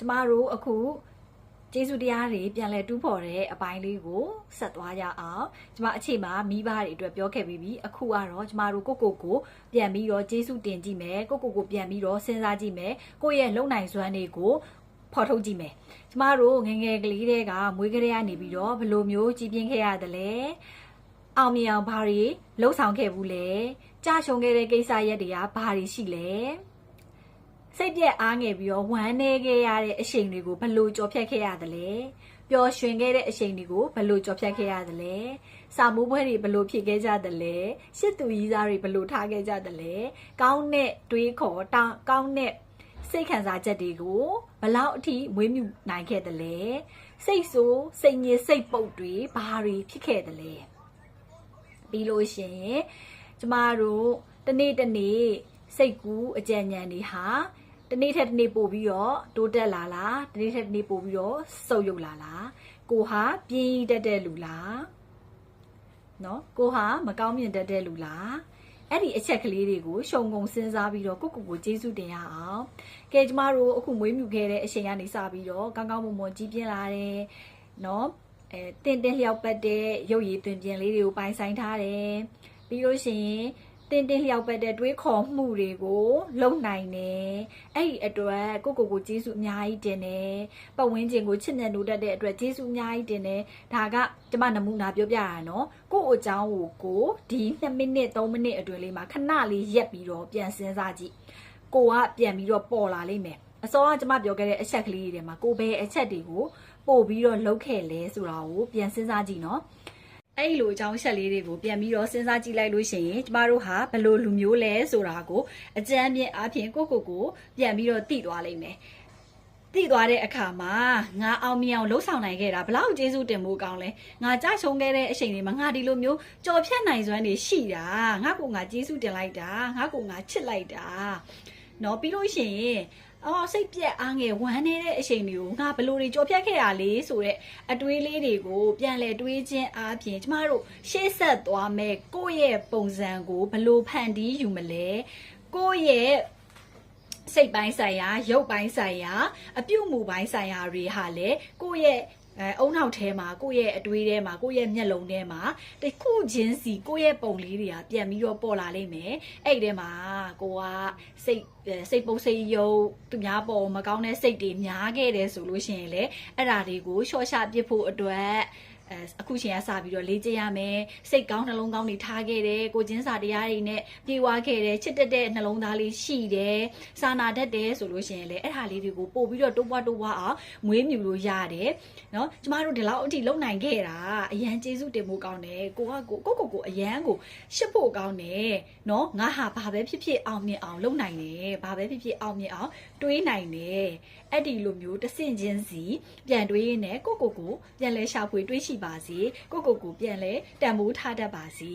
ကျမတို့အခုကျေးဇူးတရားတွေပြန်လဲတူးဖော်တဲ့အပိုင်းလေးကိုဆက်သွားကြအောင်ကျမအခြေမှာမိဘတွေအတွက်ပြောခဲ့ပြီးပြီအခုကတော့ကျမတို့ကိုကိုကိုပြန်ပြီးတော့ကျေးဇူးတင်ကြည့်မယ်ကိုကိုကိုပြန်ပြီးတော့စဉ်းစားကြည့်မယ်ကိုယ့်ရဲ့လုံနိုင်စွမ်းတွေကိုဖော်ထုတ်ကြည့်မယ်ကျမတို့ငယ်ငယ်ကလေးတည်းကမွေးကလေးကနေပြီးတော့ဘယ်လိုမျိုးကြီးပြင်းခဲ့ရတယ်လဲအောင်မြင်အောင်ဘာတွေလှုပ်ဆောင်ခဲ့ဘူးလဲကြာရှုံခဲ့တဲ့ကိစ္စရက်တွေကဘာတွေရှိလဲ စိတ်ပြက်အားငယ်ပြီးတော့ဝမ်းနေခဲ့ရတဲ့အချိန်တွေကိုဘယ်လို့ကြော်ဖြတ်ခဲ့ရသလဲပျော်ရွှင်ခဲ့တဲ့အချိန်တွေကိုဘယ်လို့ကြော်ဖြတ်ခဲ့ရသလဲစာမိုးပွဲတွေဘယ်လို့ဖြစ်ခဲ့ကြသလဲရှစ်သူကြီးသားတွေဘယ်လို့ထားခဲ့ကြသလဲကောင်းတဲ့တွေးခေါ်တောင်းကောင်းတဲ့စိတ်ခံစားချက်တွေကိုဘယ်လောက်အထိမွေးမြူနိုင်ခဲ့သလဲစိတ်ဆိုးစိတ်ညစ်စိတ်ပုတ်တွေဘာတွေဖြစ်ခဲ့သလဲပြီးလို့ရှရင်ကျမတို့တနေ့တနေ့ စိတ်ကူးအကြံဉာဏ်တွေဟာတနေ့ထက်တနေ့ပို့ပြီးတော့တိုးတက်လာလားတနေ့ထက်တနေ့ပို့ပြီးတော့ဆုပ်ယုပ်လာလားကိုဟာပြင်းတက်တဲ့လူလားနော်ကိုဟာမကောင်းမြင်တတ်တဲ့လူလားအဲ့ဒီအချက်ကလေးတွေကိုရှုံငုံစဉ်းစားပြီးတော့ကိုကိုကိုကျေးဇူးတင်ရအောင်ကဲကျမတို့အခုမွေးမြူခဲ့တဲ့အချိန်ကနေစပြီးတော့ကောင်းကောင်းမွန်မွန်ကြီးပြင်းလာတယ်နော်အဲတင်တင်လျောက်ပတ်တဲ့ရုပ်ရည်သွင်ပြင်လေးတွေကိုပိုင်ဆိုင်ထားတယ်ပြီးလို့ရှိရင် တင်းတင်းလျောက်ပတ်တဲ့တွေးခေါ်မှုတွေကိုလုံနိုင်တယ်အဲ့ဒီအတွက်ကိုကိုကိုကျေးဇူးအများကြီးတင်တယ်ပတ်ဝန်းကျင်ကိုချစ်မြတ်နိုးတတ်တဲ့အတွက်ကျေးဇူးအများကြီးတင်တယ်ဒါကကျမနမူနာပြောပြတာနော်ကို့အကြောင်းကိုကိုဒီ2မိနစ်3မိနစ်အတွင်းလေးမှာခဏလေးရက်ပြီးတော့ပြန်စဉ်းစားကြည့်ကိုကပြန်ပြီးတော့ပေါ်လာလိမ့်မယ်အစောကကျမပြောခဲ့တဲ့အချက်ကလေးတွေထဲမှာကိုဘယ်အချက်တွေကိုပို့ပြီးတော့လှုပ်ခဲ့လဲဆိုတာကိုပြန်စဉ်းစားကြည့်နော် အဲ့လိုအကြောင်းချက်လေးတွေကိုပြန်ပြီးတော့စဉ်းစားကြည့်လိုက်လို့ရှိရင်ကျမတို့ဟာဘယ်လိုလူမျိုးလဲဆိုတာကိုအကြမ်းမြင့်အပြင်ကိုကိုကိုပြန်ပြီးတော့သိသွားလိမ့်မယ်။သိသွားတဲ့အခါမှာငါအောင်မြင်အောင်လှုပ်ဆောင်နိုင်ခဲ့တာဘလောက်ကျေးဇူးတင်ဖို့ကောင်းလဲ။ငါကြရှုံးခဲ့တဲ့အချိန်တွေမှာငါဒီလိုမျိုးကြော်ဖြတ်နိုင်စွမ်းတွေရှိတာ။ငါကိုငါကျေးဇူးတင်လိုက်တာ။ငါကိုငါချစ်လိုက်တာ။ နော်ပြီးလို့ရှိရင်အော်စိတ်ပြက်အားငယ်ဝမ်းနေတဲ့အချိန်တွေကိုငါဘယ်လိုတွေကြော်ဖြတ်ခဲ့ရလဲဆိုတော့အတွေးလေးတွေကိုပြန်လဲတွေးခြင်းအားဖြင့်ကျမတို့ရှေ့ဆက်သွားမဲ့ကိုယ့်ရဲ့ပုံစံကိုဘယ်လိုဖန်တီးယူမလဲကိုယ့်ရဲ့စိတ်ပိုင်းဆိုင်ရာရုပ်ပိုင်းဆိုင်ရာအပြုတ်မှုပိုင်းဆိုင်ရာတွေဟာလေကိုယ့်ရဲ့ အဲအုံနောက်ထဲမှာကိုယ့်ရဲ့အတွေးထဲမှာကိုယ့်ရဲ့မျက်လုံးထဲမှာတခုချင်းစီကိုယ့်ရဲ့ပုံလေးတွေကပြန်ပြီးတော့ပေါ်လာလိမ့်မယ်အဲ့ဒီထဲမှာကိုကစိတ်အဲစိတ်ပုတ်စိတ်ယုံသူများပေါ်မကောင်းတဲ့စိတ်တွေများခဲ့တယ်ဆိုလို့ရှိရင်လေအဲ့ဒါတွေကိုရှော့ချပစ်ဖို့အတွက် အဲအခုချိန်ကစပြီးတော့လေ့ကျင့်ရမယ်စိတ်ကောင်းနှလုံးကောင်းတွေထားခဲ့တယ်ကိုချင်းစာတရားတွေနဲ့ပြေဝခဲ့တယ်ချစ်တက်တဲ့နှလုံးသားလေးရှိတယ်စာနာတတ်တယ်ဆိုလို့ရှိရင်လည်းအဲ့ဒါလေးတွေကိုပို့ပြီးတော့တိုးပွားတိုးပွားအောင်မွေးမြူလို့ရတယ်နော်ကျမတို့ဒီလောက်အထိလုံနိုင်ခဲ့တာအရန်ကျေးဇူးတင်ဖို့ကောင်းတယ်ကိုကကိုကိုကိုကိုအရန်ကိုရှစ်ဖို့ကောင်းတယ်နော်ငါဟာဘာပဲဖြစ်ဖြစ်အောင်မြင်အောင်လုပ်နိုင်တယ်ဘာပဲဖြစ်ဖြစ်အောင်မြင်အောင်တွေးနိုင်တယ်အဲ့ဒီလိုမျိုးတဆင့်ချင်းစီပြန်တွေးရင်းနဲ့ကိုကိုကိုပြန်လဲရှာဖွေတွေးရှိပါစေကိုကိုကိုပြန်လဲတန်ဖိုးထားတတ်ပါစေ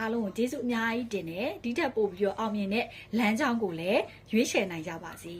အားလုံးကိုကျေးဇူးအများကြီးတင်တယ်ဒီထက်ပိုပြီးတော့အောင်မြင်တဲ့လမ်းကြောင်းကိုလည်းရွေးချယ်နိုင်ကြပါစေ